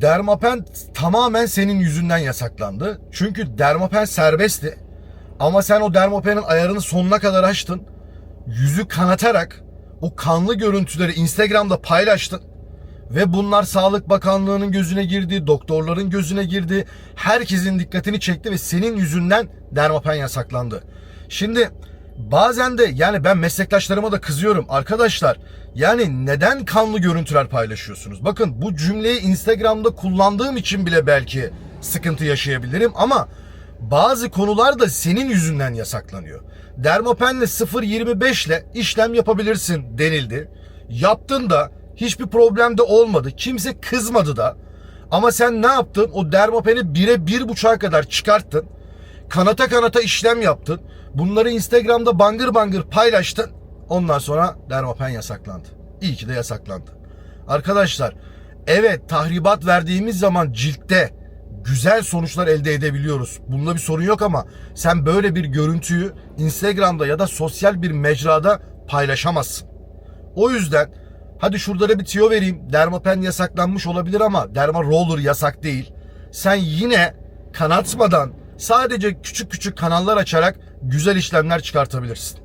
Dermapen tamamen senin yüzünden yasaklandı. Çünkü Dermapen serbestti. Ama sen o Dermapen'in ayarını sonuna kadar açtın. Yüzü kanatarak o kanlı görüntüleri Instagram'da paylaştın. Ve bunlar Sağlık Bakanlığı'nın gözüne girdi, doktorların gözüne girdi. Herkesin dikkatini çekti ve senin yüzünden Dermapen yasaklandı. Şimdi bazen de yani ben meslektaşlarıma da kızıyorum. Arkadaşlar yani neden kanlı görüntüler paylaşıyorsunuz? Bakın bu cümleyi Instagram'da kullandığım için bile belki sıkıntı yaşayabilirim ama bazı konular da senin yüzünden yasaklanıyor. Dermapenle 0.25 ile işlem yapabilirsin denildi. Yaptın da hiçbir problem de olmadı. Kimse kızmadı da. Ama sen ne yaptın? O dermapeni bire bir buçuğa kadar çıkarttın. Kanata kanata işlem yaptın. Bunları Instagram'da bangır bangır paylaştın. Ondan sonra dermapen yasaklandı. İyi ki de yasaklandı. Arkadaşlar evet tahribat verdiğimiz zaman ciltte güzel sonuçlar elde edebiliyoruz. Bunda bir sorun yok ama sen böyle bir görüntüyü Instagram'da ya da sosyal bir mecrada paylaşamazsın. O yüzden hadi şurada da bir tüyo vereyim. Dermapen yasaklanmış olabilir ama derma roller yasak değil. Sen yine kanatmadan sadece küçük küçük kanallar açarak güzel işlemler çıkartabilirsin.